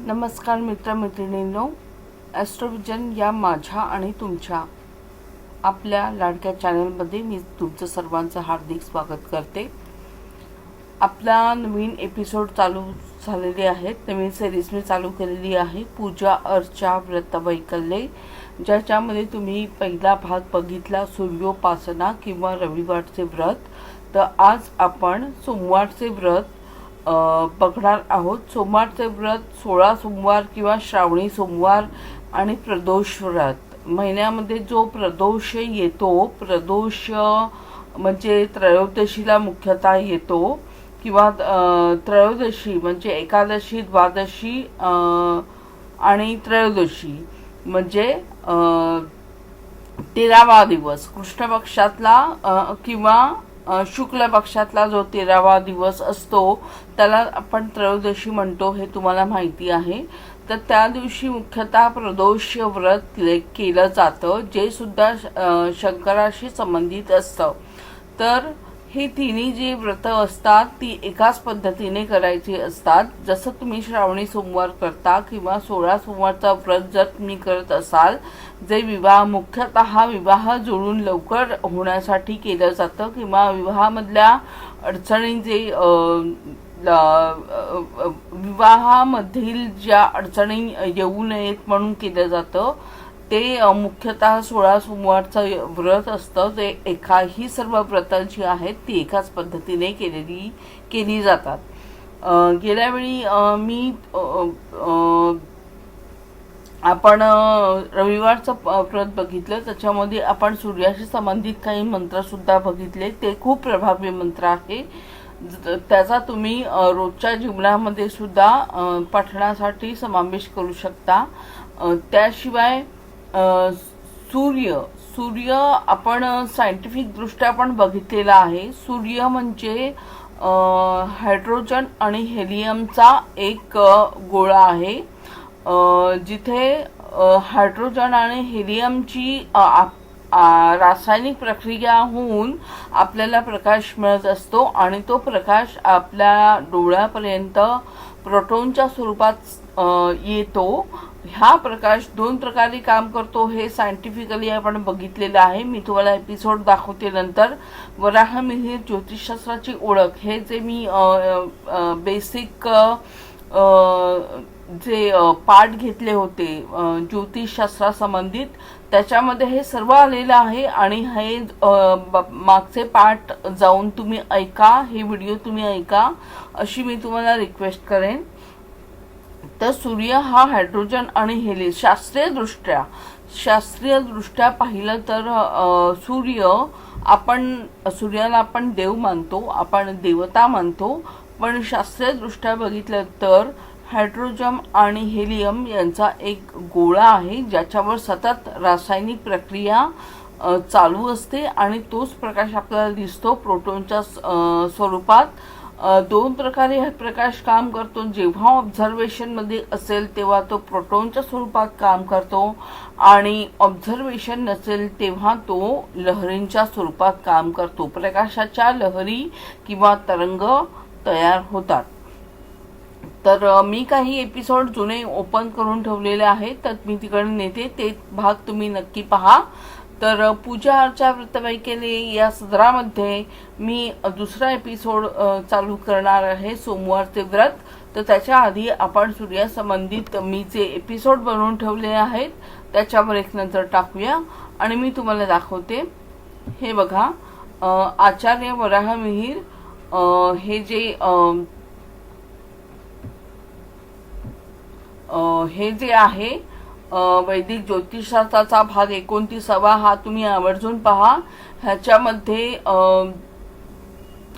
नमस्कार मित्रमैत्रिणींनो ॲस्ट्रोविजन या माझ्या आणि तुमच्या आपल्या लाडक्या चॅनलमध्ये मी तुमचं सर्वांचं हार्दिक स्वागत करते. आपला नवीन एपिसोड चालू झालेले आहेत नवीन सिरीज मी चालू केलेली आहे पूजा अर्चा व्रत वैकल्ये ज्याच्यामध्ये तुम्ही पहिला भाग बघितला सूर्योपासना किंवा रविवारचे व्रत. तर आज आपण सोमवारचे व्रत बघणार आहोत. सोमवारचे व्रत सोळा सोमवार किंवा श्रावणी सोमवार आणि प्रदोष व्रत. महिन्यामध्ये जो प्रदोष येतो प्रदोष म्हणजे त्रयोदशीला मुख्यतः येतो किंवा त्रयोदशी म्हणजे एकादशी द्वादशी आणि त्रयोदशी म्हणजे तेरावा दिवस. कृष्णपक्षातला किंवा शुक्ल पक्षातला जो तेरावा दिवस असतो त्याला आपण त्रयोदशी म्हणतो हे तुम्हाला माहिती आहे. तर त्या दिवशी मुख्यतः प्रदोष व्रत केलं जातं जे सुद्धा शंकराशी संबंधित असतं. तर ही तिन्ही जी व्रत असतात ती एकाच पद्धतीने करायची असतात. जसं तुम्ही श्रावणी सोमवार करता किंवा सोळा सोमवारचा व्रत जर तुम्ही करत असाल जे विवाह मुख्यतः विवाह जुळून लवकर होण्यासाठी केलं जातं किंवा विवाहामधल्या अडचणी जे विवाहामधील ज्या अडचणी येऊ नयेत म्हणून केलं जातं ते मुख्यतः सोळा सोमवारचं व्रत असतं. ते एका ही सर्व व्रतं जी आहेत ती एकाच पद्धतीने केलेली केली जातात. गेल्यावेळी मी आपण रविवारचं प- व्रत बघितलं. त्याच्यामध्ये आपण सूर्याशी संबंधित काही मंत्रसुद्धा बघितले. ते खूप प्रभावी मंत्र आहे. ज- त्याचा तुम्ही रोजच्या जीवनामध्ये सुद्धा पठणासाठी समावेश करू शकता. त्याशिवाय सूर्य. सूर्य आपण सायंटिफिकदृष्ट्या पण बघितलेला आहे. सूर्य म्हणजे हायड्रोजन आणि हेलियमचा एक गोळा आहे. जिथे हायड्रोजन आणि हेलियमची आप- रासायनिक प्रक्रिया होऊन आपल्याला प्रकाश मिळत असतो आणि तो प्रकाश आपल्या डोळ्यापर्यंत प्रोटोनच्या स्वरूपात येतो. हा प्रकाश दोन प्रकारे काम करतो हे सायंटिफिकली आपण बघितलेलं आहे. मी तुम्हाला एपिसोड दाखवते नंतर. वराहमिहीर ज्योतिषशास्त्राची ओळख. हे जे मी बेसिक जे पाठ घेतले होते ज्योतिषशास्त्रासंबंधित त्याच्यामध्ये हे सर्व आलेलं आहे आणि हे ब- मागचे पाठ जाऊन तुम्ही ऐका हे व्हिडिओ तुम्ही ऐका अशी मी तुम्हाला रिक्वेस्ट करेन. तर सूर्य हा हायड्रोजन आणि हेलियम शास्त्रीयदृष्ट्या शास्त्रीयदृष्ट्या पाहिलं तर सूर्य आपण सूर्याला आपण देव मानतो आपण देवता मानतो. पण शास्त्रीय दृष्ट्या बघितलं तर हायड्रोजन आणि हेलियम यांचा एक गोळा आहे ज्याच्यावर सतत रासायनिक प्रक्रिया चालू असते. आणि तोच प्रकाश आपल्याला दिसतो प्रोटोनच्या स्वरूपात. दोन प्रकारे हा प्रकाश काम करतो. जेव्हा ऑब्झर्वेशनमध्ये असेल तेव्हा तो प्रोटॉनच्या स्वरूपात काम करतो. आणि ऑब्झर्वेशन नसेल तेव्हा तो लहरींच्या स्वरूपात काम करतो. प्रकाशाच्या लहरी किंवा तरंग तयार होतात. तर मी काही एपिसोड जुने ओपन करून ठेवलेले आहेत. तर मी तिकडे नेते ते भाग तुम्ही नक्की पहा. तर पूजा अर्चा वृत्तवाहिकेने या सदरामध्ये मी दुसरा एपिसोड चालू करणार आहे सोमवारचे व्रत. तर त्याच्या आधी आपण सूर्यासंबंधित मी जे एपिसोड बनवून ठेवले आहेत. त्याच्यावर एक नंतर टाकूया आणि मी तुम्हाला दाखवते. हे बघा आचार्य वराह मिहीर हे जे हे जे आहे वैदिक ज्योतिषशास्त्राचा भाग एकोणतीसावा हा तुम्ही आवर्जून पहा. ह्याच्यामध्ये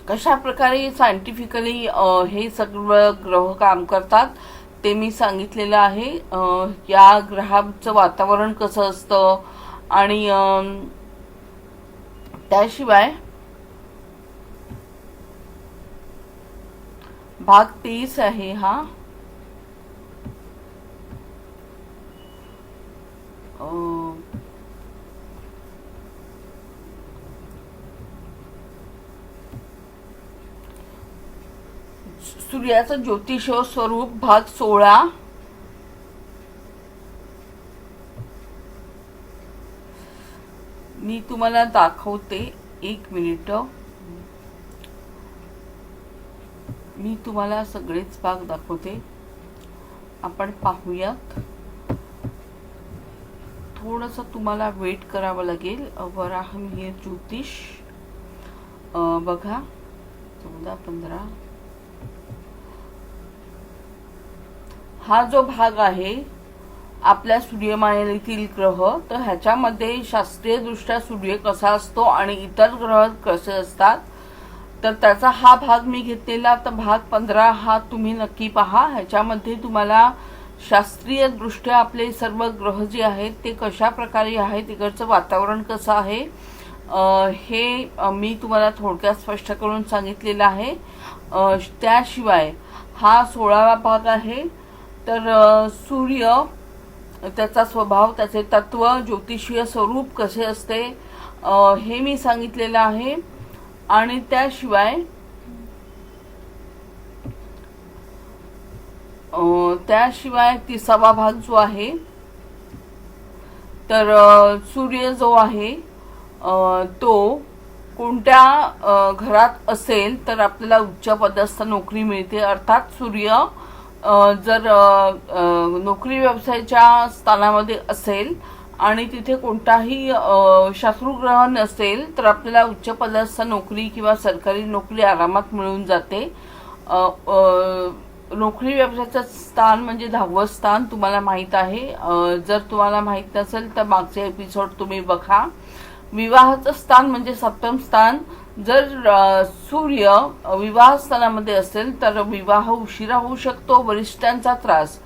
कशा प्रकारे सायंटिफिकली हे सगळं ग्रह काम करतात ते मी सांगितलेलं आहे. या ग्रहाचं वातावरण कसं असतं आणि त्याशिवाय भाग तीस आहे हा. 어, ज्योतिष स्वरूप भाग सोळा. मी तुम्हाला दाखवते एक मिनिट. मी तुम्हाला सगळेच भाग दाखवते. आपण पाहूयात. थोडंसं तुम्हाला वेट करावं लागेल. वराह हे ज्योतिष. बघा. चौदा पंधरा. हा जो भाग आहे आपल्या सूर्यमालेतील ग्रह तर ह्याच्यामध्ये शास्त्रीयदृष्ट्या सूर्य कसा असतो आणि इतर ग्रह कसे असतात तर त्याचा हा भाग मी घेतलेला. तर भाग पंधरा हा तुम्ही नक्की पहा. ह्याच्यामध्ये तुम्हाला शास्त्रीय दृष्ट्या आपले सर्व ग्रह जे आहेत ते कशा प्रकारे आहेत तिकडचं वातावरण कसं आहे हे मी तुम्हाला थोडक्यात स्पष्ट करून सांगितलेलं आहे. त्याशिवाय हा सोळावा भाग आहे. तर सूर्य त्याचा स्वभाव त्याचे तत्व ज्योतिषीय स्वरूप कसे असते हे मी सांगितलेलं आहे. आणि त्याशिवाय त्याशिवाय तिसावा भाग जो आहे तर सूर्य जो आहे तो कोणत्या घरात असेल तर आपल्याला उच्च पदस्थ नोकरी मिळते. अर्थात सूर्य जर नोकरी व्यवसायाच्या स्थानामध्ये असेल आणि तिथे कोणताही अ, शत्रुग्रह नसेल तर आपल्याला उच्च पदस्थ नोकरी किंवा सरकारी नोकरी आरामात मिळून जाते. नोकरी व्यवसायाचं स्थान म्हणजे दहावं स्थान तुम्हाला माहीत आहे. जर तुम्हाला माहीत नसेल तर मागचे एपिसोड तुम्ही बघा. विवाहाचं स्थान म्हणजे सप्तम स्थान. जर सूर्य विवाह स्थानामध्ये असेल तर विवाह उशिरा होऊ शकतो वरिष्ठांचा त्रास.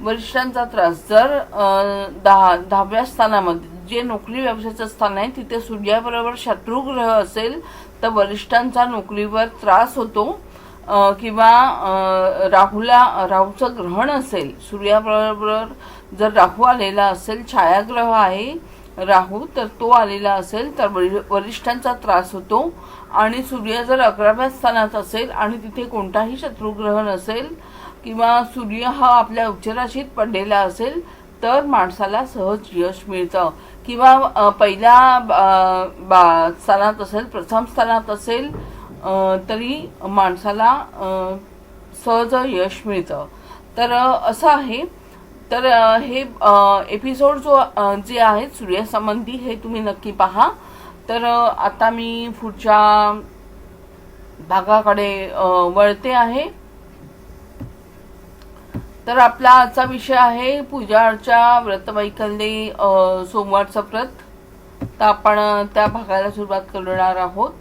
वरिष्ठांचा त्रास. जर दहा दहाव्या स्थानामध्ये जे नोकरी व्यवसायाचं स्थान आहे तिथे सूर्याबरोबर शत्रुग्रह असेल तर वरिष्ठांचा नोकरीवर त्रास होतो. किंवा राहूला राहूचं ग्रहण असेल सूर्याबरोबर जर राहू आलेला असेल छायाग्रह आहे राहू तर तो आलेला असेल तर वरि- वरिष्ठांचा त्रास होतो. आणि सूर्य जर अकराव्या स्थानात असेल आणि तिथे कोणताही शत्रुग्रह नसेल किंवा सूर्य हा आपल्या उच्चराशीत पडलेला असेल तर माणसाला सहज यश मिळतं. किंवा पहिल्या बा- स्थानात असेल प्रथम स्थानात असेल तरी माणसाला सहज यश मिळतं. तर असं आहे. तर हे एपिसोड जो जे आहेत सूर्यासंबंधी हे तुम्ही नक्की पहा. तर आता मी पुढच्या भागाकडे वळते आहे. तर आपला आजचा विषय आहे पूजा अर्चा व्रतवैकल्ये सोमवारचं व्रत. तर आपण त्या भागाला सुरुवात करणार आहोत.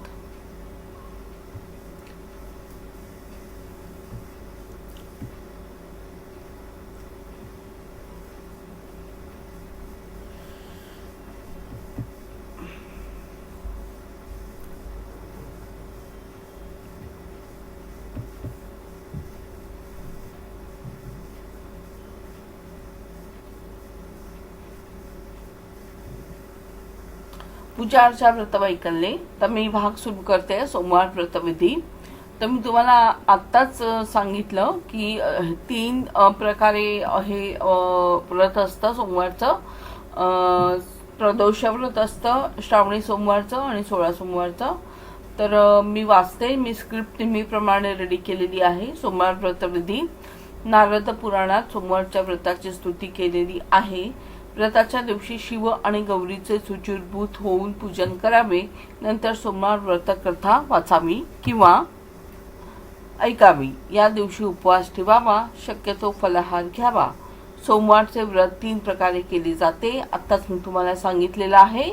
पूजा अर्चा व्रतवैकल्ये तर मी भाग सुरू करते सोमवार व्रतविधी. तर मी तुम्हाला आत्ताच सांगितलं की तीन प्रकारे हे व्रत असतं सोमवारचं. प्रदोष व्रत असतं श्रावणी सोमवारचं आणि सोळा सोमवारचं. तर मी वाचते मी स्क्रिप्ट नेहमीप्रमाणे रेडी केलेली आहे सोमवार व्रतविधी. नारद पुराणात सोमवारच्या व्रताची स्तुती केलेली आहे. व्रताच्या दिवशी शिव आणि गौरीचे सुचिरभूत होऊन पूजन करावे. नंतर सोमवार व्रतकथा वाचावी किंवा ऐकावी. या दिवशी उपवास ठेवावा. शक्यतो फलाहार घ्यावा. सोमवारचे व्रत तीन प्रकारे केले जाते. आत्ताच मी तुम्हाला सांगितलेलं आहे.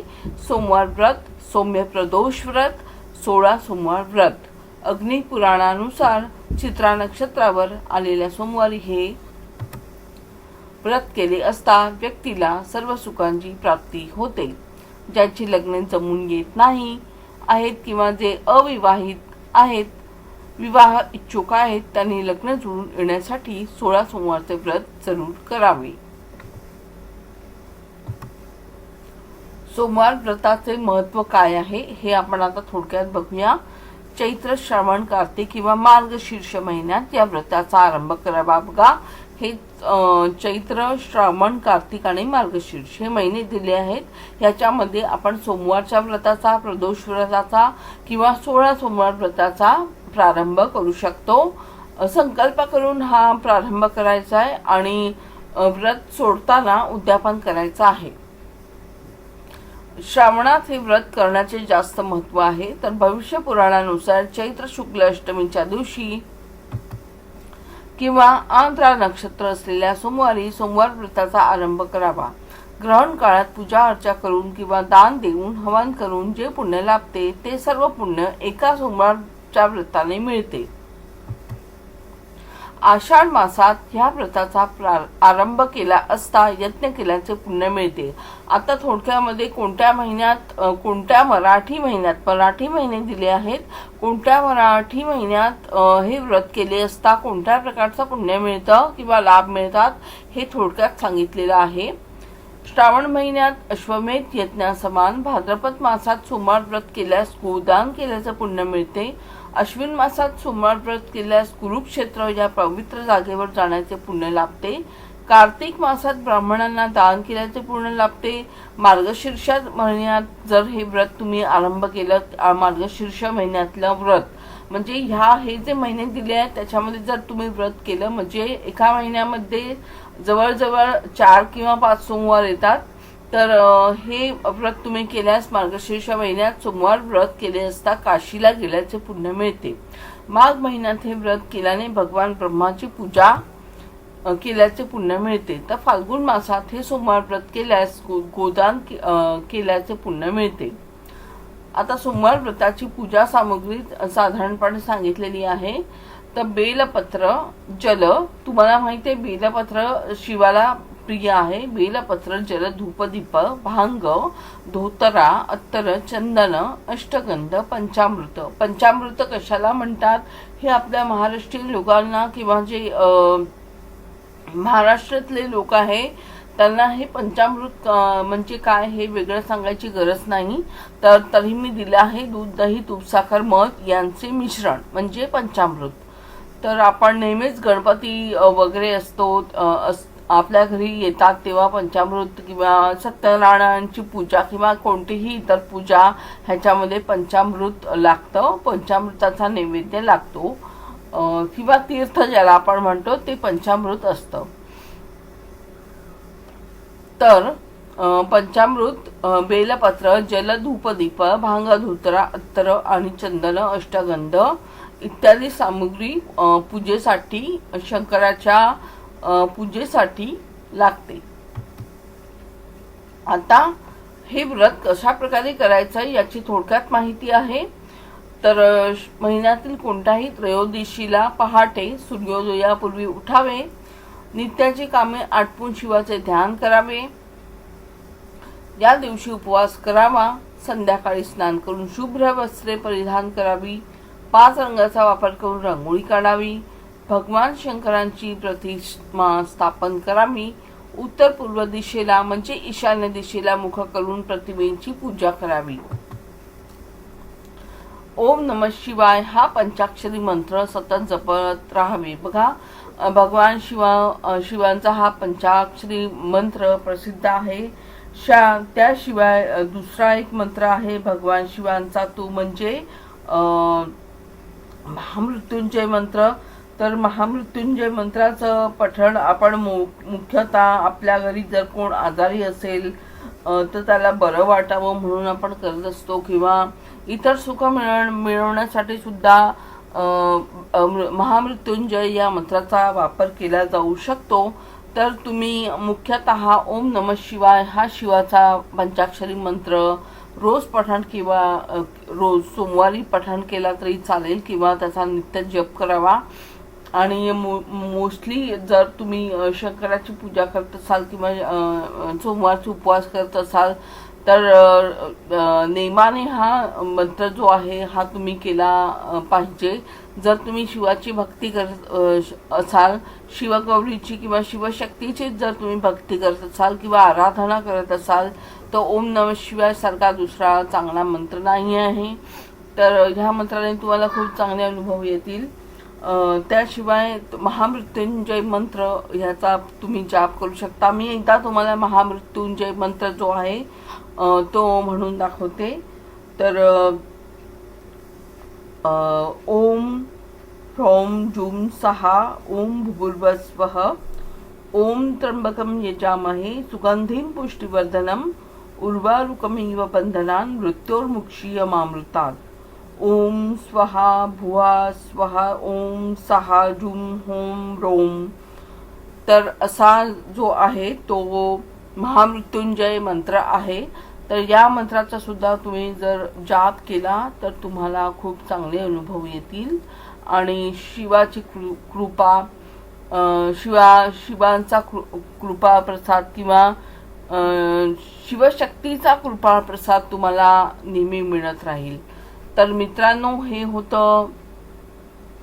सोमवार व्रत सौम्य प्रदोष व्रत सोळा सोमवार व्रत. अग्निपुराणानुसार चित्रा नक्षत्रावर आलेल्या सोमवारी हे व्रत केले असता व्यक्तीला सर्व सुखांची प्राप्ती होते. ज्यांची लग्न जमून येत नाही आहेत किंवा जे अविवाहित आहेत विवाह इच्छुक आहेत त्यांनी लग्न जुळून येण्यासाठी सोळा सोमवारचे व्रत जरूर करावे. सोमवार व्रताचे महत्त्व काय आहे हे आपण आता थोडक्यात बघूया. चैत्र श्रावण कार्तिक किंवा मार्गशीर्ष महिन्यात या व्रताचा आरंभ करावा बघा. हे चैत्र श्रावण कार्तिक आणि मार्गशीर्ष हे महिने दिले आहेत. ह्याच्यामध्ये आपण सोमवारच्या व्रताचा प्रदोष व्रताचा किंवा सोळा सोमवार व्रताचा प्रारंभ करू शकतो. संकल्प करून हा प्रारंभ करायचा आहे आणि व्रत सोडताना उद्यापन करायचं आहे. श्रावणात हे व्रत करण्याचे जास्त महत्त्व आहे. तर भविष्य पुराणानुसार चैत्र शुक्ल अष्टमीच्या दिवशी किंवा आंध्रा नक्षत्र असलेल्या सोमवारी सोमवार व्रताचा आरंभ करावा. ग्रहण काळात पूजा अर्चा करून किंवा दान देऊन हवन करून जे पुण्य लाभते ते सर्व पुण्य एका सोमवारच्या व्रताने मिळते. आषाढ मासात ह्या व्रताचा आरंभ केला असता यज्ञ केल्याचे पुण्य मिळते. आता थोडक्यामध्ये कोणत्या महिन्यात कोणत्या मराठी महिन्यात मराठी महिने दिले आहेत कोणत्या मराठी महिन्यात हे व्रत केले असता कोणत्या प्रकारचं पुण्य मिळतं किंवा लाभ मिळतात हे थोडक्यात सांगितलेलं आहे. श्रावण महिन्यात अश्वमेध यज्ञासमान भाद्रपद मासात सोमवार व्रत केल्यास गोदान केल्याचं पुण्य मिळते. अश्विन मासात सोमवार व्रत केल्यास कुरुक्षेत्र या पवित्र जागेवर जाण्याचे पुण्य लाभते. कार्तिक मासात ब्राह्मणांना दान केल्याचे पुण्य लाभते. मार्गशीर्ष महिन्यात जर हे व्रत तुम्ही आरंभ केलं मार्गशीर्ष महिन्यातलं व्रत. म्हणजे ह्या हे जे महिने दिले आहेत त्याच्यामध्ये जर तुम्ही व्रत केलं म्हणजे एका महिन्यामध्ये जवळजवळ चार किंवा पाच सोमवार येतात. तर हे व्रत तुम्ही केल्यास मार्गशीर्ष महिन्यात सोमवार व्रत केले असता काशीला गेल्याचे पुण्य मिळते. माघ महिन्यात हे व्रत केल्याने भगवान ब्रह्माची पूजा केल्याचे पुण्य मिळते. तर फाल्गुन मासात हे सोमवार व्रत केल्यास गो- गोदान केल्याचे पुण्य मिळते. आता सोमवार व्रताची पूजा सामग्री साधारणपणे सांगितलेली आहे. तर बेलपत्र जल तुम्हाला माहिती आहे बेलपत्र शिवाला प्रिय आहे. बेलपत्र जल धूपदीप भांग धोतरा अत्तर चंदन अष्टगंध पंचामृत. पंचामृत कशाला म्हणतात? हे आपल्या महाराष्ट्रीयन लोकांना किंवा जे महाराष्ट्रातले लोक आहे त्यांना हे पंचामृत म्हणजे काय हे वेगळं सांगायची गरज नाही. तर तरी मी दिलं आहे दूध दही तूप साखर मध यांचे मिश्रण म्हणजे पंचामृत. तर आपण नेहमीच गणपती वगैरे असतो अस- आपल्या घरी येतात तेव्हा पंचामृत किंवा सत्यनारायणांची पूजा किंवा कोणतीही इतर पूजा ह्याच्यामध्ये पंचामृत लागतं. पंचामृताचा नैवेद्य लागतो. किंवा तीर्थ ज्याला आपण म्हणतो ते पंचामृत असतं. तर पंचामृत बेलपत्र जल धूपदीप भांग धुतरा अत्तर आणि चंदन अष्टगंध इत्यादी सामुग्री पूजेसाठी शंकराच्या पूजेसाठी लागते. आता हे व्रत कशा प्रकारे करायचं याची थोडक्यात माहिती आहे. तर महिन्यातील कोणत्याही त्रयोदशीला पहाटे सूर्योदयापूर्वी उठावे. नित्याची कामे आटपून शिवाचे ध्यान करावे. या दिवशी उपवास करावा. संध्याकाळी स्नान करून शुभ्र वस्त्रे परिधान करावी. पाच रंगाचा वापर करून रांगोळी काढावी. भगवान शंकरांची प्रतिमा स्थापन करावी उत्तर पूर्व दिशेला म्हणजे ईशान्य दिशेला मुख करून प्रतिमेची पूजा करावी. ओम नम शिवाय हा पंचाक्षरी मंत्र सतत जपत राहावे. बघा भगवान शिवा शिवांचा हा पंचाक्षरी मंत्र प्रसिद्ध आहे. शा त्याशिवाय दुसरा एक मंत्र आहे भगवान शिवांचा तो म्हणजे महामृत्युंजय मंत्र. तर महामृत्युंजय मंत्राचं पठण आपण मु मुख्यतः आपल्या घरी जर कोण आजारी असेल तर त्याला बरं वाटावं म्हणून आपण करत असतो किंवा इतर सुख मिळ मिळवण्यासाठी सुद्धा महामृत्युंजय या मंत्राचा वापर केला जाऊ शकतो. तर तुम्ही मुख्यतः ओम नम शिवाय हा शिवाचा पंचाक्षरी मंत्र रोज पठण किंवा रोज सोमवारी पठण केला तरी चालेल किंवा त्याचा नित्य जप करावा. आणि मो मोस्टली जर तुम्ही शंकराची पूजा करत असाल किंवा सोमवारचे सोमवारचा उपवास करत असाल तर नेमाने हा मंत्र जो आहे हा तुम्ही केला पाहिजे. जर तुम्ही शिवाची भक्ती करत असाल शिवगौरीची किंवा शिवशक्तीची जर तुम्ही भक्ती करत असाल किंवा आराधना करत असाल तर ओम नम शिवाय सारखा दुसरा चांगला मंत्र नाही आहे. तर ह्या मंत्राने तुम्हाला खूप चांगले अनुभव येतील. त्याशिवाय महामृत्युंजय मंत्र ह्याचा तुम्ही जाप करू शकता. मी एकदा तुम्हाला महामृत्युंजय मंत्र जो आहे तो म्हणून दाखवते. तर ओम ह्रौं जूम सहा ओम भुगुर्वस्व ओम त्र्यंबकम यजामहे सुगंधीं पुष्टिवर्धनम उर्वारुकमिव बंधनान् मृत्योर्मुक्षीयमामृतात्। ओम स्वहा भुवा स्वहा ओम सहा जुम होम रोम। तर असा जो आहे तो महामृत्युंजय मंत्र आहे. तर या मंत्राचा सुद्धा तुम्ही जर जाप केला तर तुम्हाला खूप चांगले अनुभव येतील. आणि शिवाची कृ कृपा शिवा शिवांचा कृ- कृपा प्रसाद किंवा शिवशक्तीचा कृपा प्रसाद तुम्हाला नेहमी मिळत राहील. तर मित्रांनो हे होतं.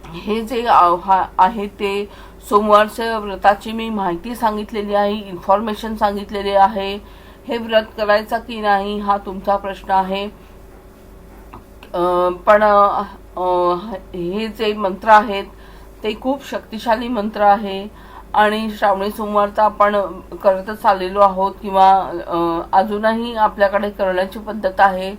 हे जे आव्हा- आहे ते सोमवारच्या व्रताची मी माहिती सांगितलेली आहे इन्फॉर्मेशन सांगितलेली आहे. हे व्रत करायचा की नाही हा तुमचा प्रश्न आहे. पण हे जे मंत्र आहेत ते खूप शक्तिशाली मंत्र आहे. आणि श्रावणी सोमवारचा आपण करतच आलेलो आहोत किंवा अजूनही आपल्याकडे करण्याची पद्धत आहे.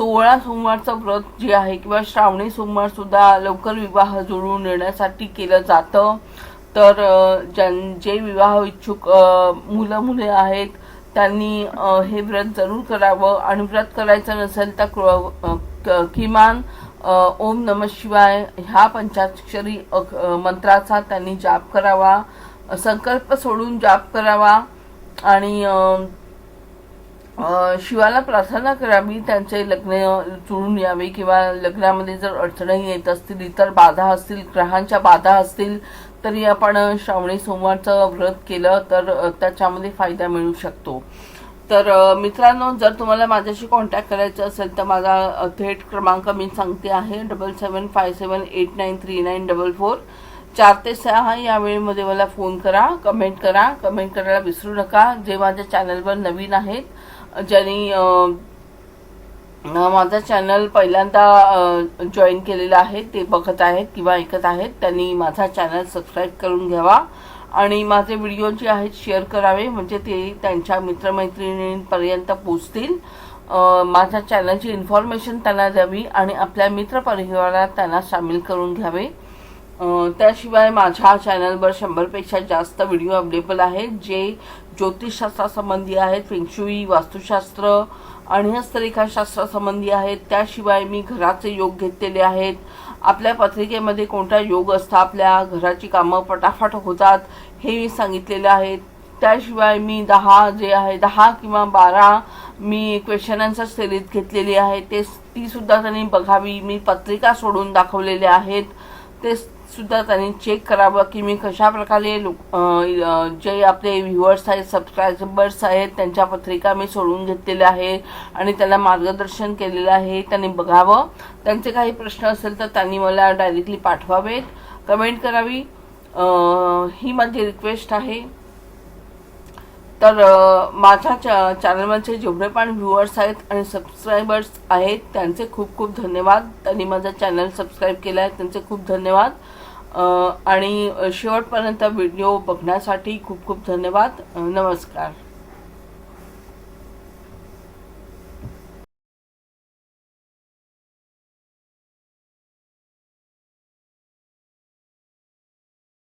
सोळा सोमवारचं व्रत जे आहे किंवा श्रावणी सोमवार सुद्धा लवकर विवाह जुळवून येण्यासाठी केलं जातं. तर ज्यां जे विवाह इच्छुक मुलं मुले आहेत त्यांनी हे व्रत जरूर करावं आणि व्रत करायचं नसेल तर किमान ओम नम शिवाय ह्या पंचाक्षरी मंत्राचा त्यांनी जाप करावा संकल्प सोडून जाप करावा आणि शिवाला प्रार्थना करावी त्यांचे लग्न जुळून यावे किंवा लग्नामध्ये जर अडचणी येत असतील इतर बाधा असतील ग्रहांच्या बाधा असतील तरी आपण श्रावणी सोमवारचं व्रत केलं तर त्याच्यामध्ये फायदा मिळू शकतो. तर मित्रांनो जर तुम्हाला माझ्याशी कॉन्टॅक्ट करायचं असेल तर माझा थेट क्रमांक मी सांगते आहे double seven five seven eight nine three nine double four चार ते सहा या वेळेमध्ये मला फोन करा कमेंट करा. कमेंट करायला विसरू नका. जे माझ्या चॅनलवर नवीन आहेत ज्यांनी माझा चॅनल पहिल्यांदा जॉईन केलेला आहे ते बघत आहेत किंवा ऐकत आहेत त्यांनी माझा चॅनल सबस्क्राईब करून घ्यावा. आणि माझे व्हिडिओ जे आहेत शेअर करावे म्हणजे ते त्यांच्या मित्रमैत्रिणींपर्यंत पोचतील माझ्या चॅनलची इन्फॉर्मेशन त्यांना द्यावी आणि आपल्या मित्रपरिवारात त्यांना सामील करून घ्यावे. त्याशिवाय माझ्या चॅनलवर शंभरपेक्षा जास्त व्हिडिओ अवेलेबल आहेत जे ज्योतिषशास्त्रासंबंधी आहेत फेंगशुई वास्तुशास्त्र आणि हस्तरेखाशास्त्रासंबंधी आहेत. त्याशिवाय मी घराचे योग घेतलेले आहेत. आपल्या पत्रिकेमध्ये कोणता योग असता आपल्या घराची कामं पटाफट होतात हे मी सांगितलेलं आहे. त्याशिवाय मी दहा जे आहे दहा किंवा बारा मी क्वेश्चन आन्सर सिरीज घेतलेली आहे ते तीसुद्धा त्यांनी बघावी. मी पत्रिका सोडून दाखवलेले आहेत. ते सुद्धा त्यांनी चेक करावं की मी कशा प्रकारे लोक जे आपले व्ह्युअर्स आहेत सबस्क्रायबर्स आहेत त्यांच्या पत्रिका मी सोडून घेतलेल्या आहेत आणि त्यांना मार्गदर्शन केलेलं आहे त्यांनी बघावं. त्यांचे काही प्रश्न असेल तर त्यांनी मला डायरेक्टली पाठवावेत. कमेंट करावी. ही माझी रिक्वेस्ट आहे. तर माझ्या चा चॅनलवरचे जेवढे पण व्ह्युअर्स आहेत आणि सबस्क्रायबर्स आहेत त्यांचे खूप खूप धन्यवाद. त्यांनी माझा चॅनल सबस्क्राईब केला आहे त्यांचे खूप धन्यवाद. आणि शेवटपर्यंत व्हिडिओ बघण्यासाठी खूप खूप धन्यवाद. नमस्कार.